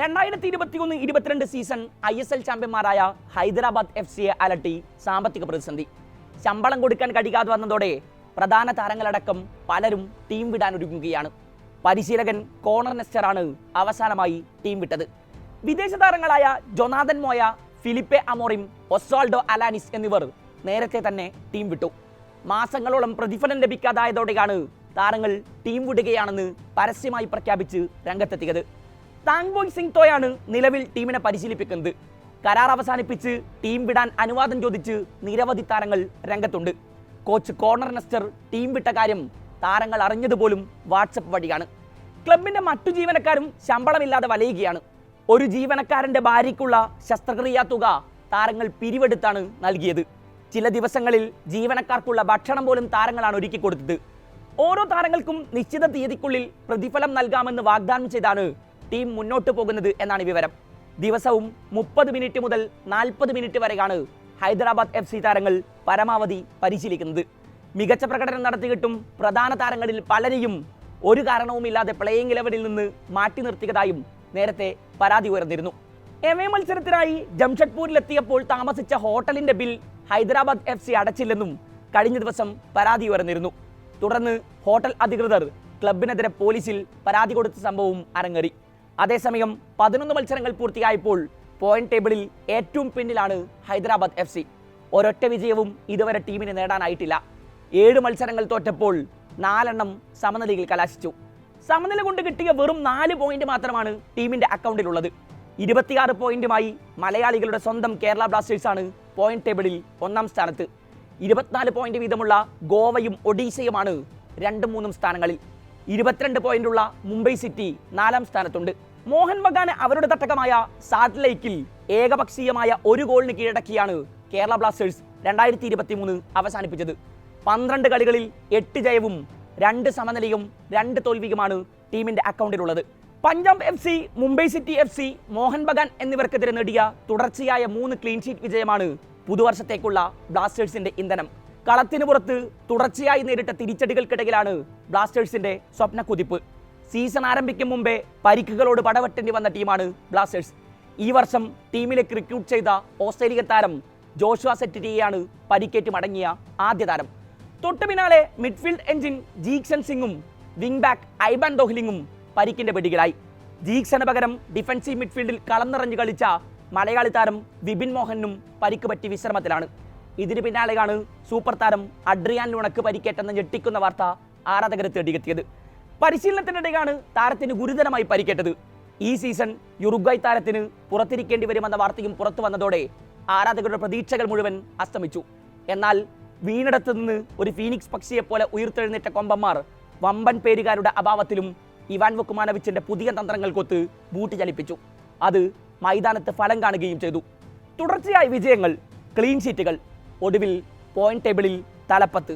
രണ്ടായിരത്തി ഇരുപത്തിയൊന്ന് ഇരുപത്തിരണ്ട് സീസൺ ഐ എസ് എൽ ചാമ്പ്യന്മാരായ ഹൈദരാബാദ് എഫ് സിയെ അലട്ടി സാമ്പത്തിക പ്രതിസന്ധി. ശമ്പളം കൊടുക്കാൻ കഴിയാതെ വന്നതോടെ പ്രധാന താരങ്ങളടക്കം പലരും ടീം വിടാൻ ഒരുങ്ങുകയാണ്. പരിശീലകൻ കോണർ നെസ്റ്ററാണ് അവസാനമായി ടീം വിട്ടത്. വിദേശ താരങ്ങളായ Jonathan Moya Felipe Amorim Oswaldo Alaniz എന്നിവർ നേരത്തെ തന്നെ ടീം വിട്ടു. മാസങ്ങളോളം പ്രതിഫലം ലഭിക്കാതായതോടെയാണ് താരങ്ങൾ ടീം വിടുകയാണെന്ന് പരസ്യമായി പ്രഖ്യാപിച്ച് രംഗത്തെത്തിയത്. താങ്ബോയ് സിംഗ് തോയാണ് നിലവിൽ ടീമിനെ പരിശീലിപ്പിക്കുന്നത്. കരാർ അവസാനിപ്പിച്ച് ടീം വിടാൻ അനുവാദം ചോദിച്ച് നിരവധി താരങ്ങൾ രംഗത്തുണ്ട്. കോച്ച് കോർണർ നെസ്റ്റർ ടീം വിട്ട കാര്യം താരങ്ങൾ അറിഞ്ഞതുപോലും വാട്സപ്പ് വഴിയാണ്. ക്ലബിന്റെ മറ്റു ജീവനക്കാരും ശമ്പളമില്ലാതെ വലയുകയാണ്. ഒരു ജീവനക്കാരന്റെ ഭാര്യയ്ക്കുള്ള ശസ്ത്രക്രിയാ തുക താരങ്ങൾ പിരിവെടുത്താണ് നൽകിയത്. ചില ദിവസങ്ങളിൽ ജീവനക്കാർക്കുള്ള ഭക്ഷണം പോലും താരങ്ങളാണ് ഒരുക്കി കൊടുത്തത്. ഓരോ താരങ്ങൾക്കും നിശ്ചിത തീയതിക്കുള്ളിൽ പ്രതിഫലം നൽകാമെന്ന് വാഗ്ദാനം ചെയ്താണ് ടീം മുന്നോട്ട് പോകുന്നത് എന്നാണ് വിവരം. ദിവസവും മുപ്പത് മിനിറ്റ് മുതൽ നാൽപ്പത് മിനിറ്റ് വരെയാണ് ഹൈദരാബാദ് എഫ് സി താരങ്ങൾ പരമാവധി പരിശീലിക്കുന്നത്. മികച്ച പ്രകടനം നടത്തിയിട്ടും പ്രധാന താരങ്ങളിൽ പലരെയും ഒരു കാരണവുമില്ലാതെ പ്ലേയിങ് ലെവലിൽ നിന്ന് മാറ്റി നിർത്തിയതായും നേരത്തെ പരാതി ഉയർന്നിരുന്നു. എം എ മത്സരത്തിനായി ജംഷഡ്പൂരിലെത്തിയപ്പോൾ താമസിച്ച ഹോട്ടലിന്റെ ബിൽ ഹൈദരാബാദ് എഫ് സി അടച്ചില്ലെന്നും കഴിഞ്ഞ ദിവസം പരാതി ഉയർന്നിരുന്നു. തുടർന്ന് ഹോട്ടൽ അധികൃതർ ക്ലബിനെതിരെ പോലീസിൽ പരാതി കൊടുത്ത സംഭവം അരങ്ങേറി. അതേസമയം പതിനൊന്ന് മത്സരങ്ങൾ പൂർത്തിയായപ്പോൾ പോയിന്റ് ടേബിളിൽ ഏറ്റവും പിന്നിലാണ് ഹൈദരാബാദ് എഫ് സി. ഒരൊറ്റ വിജയവും ഇതുവരെ ടീമിന് നേടാനായിട്ടില്ല. ഏഴ് മത്സരങ്ങൾ തോറ്റപ്പോൾ നാലെണ്ണം സമനിലയിൽ കലാശിച്ചു. സമനില കൊണ്ട് കിട്ടിയ വെറും നാല് പോയിന്റ് മാത്രമാണ് ടീമിന്റെ അക്കൗണ്ടിലുള്ളത്. ഇരുപത്തിയാറ് പോയിന്റുമായി മലയാളികളുടെ സ്വന്തം കേരള ബ്ലാസ്റ്റേഴ്സാണ് പോയിന്റ് ടേബിളിൽ ഒന്നാം സ്ഥാനത്ത്. ഇരുപത്തിനാല് പോയിന്റ് വീതമുള്ള ഗോവയും ഒഡീഷയുമാണ് രണ്ടും മൂന്നും സ്ഥാനങ്ങളിൽ. ഇരുപത്തിരണ്ട് പോയിന്റുള്ള മുംബൈ സിറ്റി നാലാം സ്ഥാനത്തുണ്ട്. മോഹൻ ബഗാന് അവരുടെ തട്ടകമായ സാറ്റ്ലൈക്കിൽ ലേക്കിൽ ഏകപക്ഷീയമായ ഒരു ഗോളിന് കീഴടക്കിയാണ് കേരള ബ്ലാസ്റ്റേഴ്സ് രണ്ടായിരത്തി ഇരുപത്തി മൂന്ന് അവസാനിപ്പിച്ചത്. പന്ത്രണ്ട് കളികളിൽ എട്ട് ജയവും രണ്ട് സമനിലയും രണ്ട് തോൽവിയുമാണ് ടീമിന്റെ അക്കൗണ്ടിലുള്ളത്. Punjab F C Mumbai city F C Mohan Bagan എന്നിവർക്കെതിരെ നേടിയ തുടർച്ചയായ മൂന്ന് ക്ലീൻ ഷീറ്റ് വിജയമാണ് പുതുവർഷത്തേക്കുള്ള ബ്ലാസ്റ്റേഴ്സിന്റെ ഇന്ധനം. കളത്തിന് പുറത്ത് തുടർച്ചയായി നേരിട്ട തിരിച്ചടികൾക്കിടയിലാണ് ബ്ലാസ്റ്റേഴ്സിന്റെ സ്വപ്ന കുതിപ്പ്. സീസൺ ആരംഭിക്കും മുമ്പേ പരിക്കുകളോട് പടവെട്ടേണ്ടി വന്ന ടീമാണ് ബ്ലാസ്റ്റേഴ്സ്. ഈ വർഷം ടീമിലേക്ക് റിക്രൂട്ട് ചെയ്ത ഓസ്ട്രേലിയൻ താരം ജോഷുവ സെറ്റിറ്റിയെയാണ് പരിക്കേറ്റ് മടങ്ങിയ ആദ്യ താരം. തൊട്ടു പിന്നാലെ മിഡ്ഫീൽഡ് എഞ്ചിൻ ജീക്സൺ സിംഗും വിംഗ് ബാക്ക് ഐബാൻ ദോഹ്ലിങ്ങും പരിക്കിന്റെ പിടികളായി ജീക്സന് പകരം ഡിഫൻസീവ് മിഡ്ഫീൽഡിൽ കളം നിറഞ്ഞു കളിച്ച മലയാളി താരം വിപിൻ മോഹനും പരിക്ക് പറ്റി വിശ്രമത്തിലാണ്. ഇതിന് പിന്നാലെയാണ് സൂപ്പർ താരം അഡ്രിയാൻ ലുണക്ക് പരിക്കേറ്റെന്ന് ഞെട്ടിക്കുന്ന വാർത്ത ആരാധകരെ തേടിയെത്തിയത്. പരിശീലനത്തിനിടെയാണ് താരത്തിന് ഗുരുതരമായി പരിക്കേറ്റത്. ഈ സീസൺ യുറുഗായ് താരത്തിന് പുറത്തിരിക്കേണ്ടി വരുമെന്ന വാർത്തയും പുറത്തു വന്നതോടെ ആരാധകരുടെ പ്രതീക്ഷകൾ മുഴുവൻ അസ്തമിച്ചു. എന്നാൽ വീണിടത്തു നിന്ന് ഒരു ഫീനിക്സ് പക്ഷിയെ പോലെ ഉയർത്തെഴുന്നേറ്റ കൊമ്പന്മാർ വമ്പൻ പേരുകാരുടെ അഭാവത്തിലും ഇവാൻ വുക്കുമാനവിച്ചിന്റെ പുതിയ തന്ത്രങ്ങൾക്കൊത്ത് ബൂട്ട് ചലിപ്പിച്ചു. അത് മൈതാനത്ത് ഫലം കാണുകയും ചെയ്തു. തുടർച്ചയായ വിജയങ്ങൾ ക്ലീൻ ഷീറ്റുകൾ ഒടുവിൽ പോയിന്റ് ടേബിളിൽ തലപ്പത്ത്.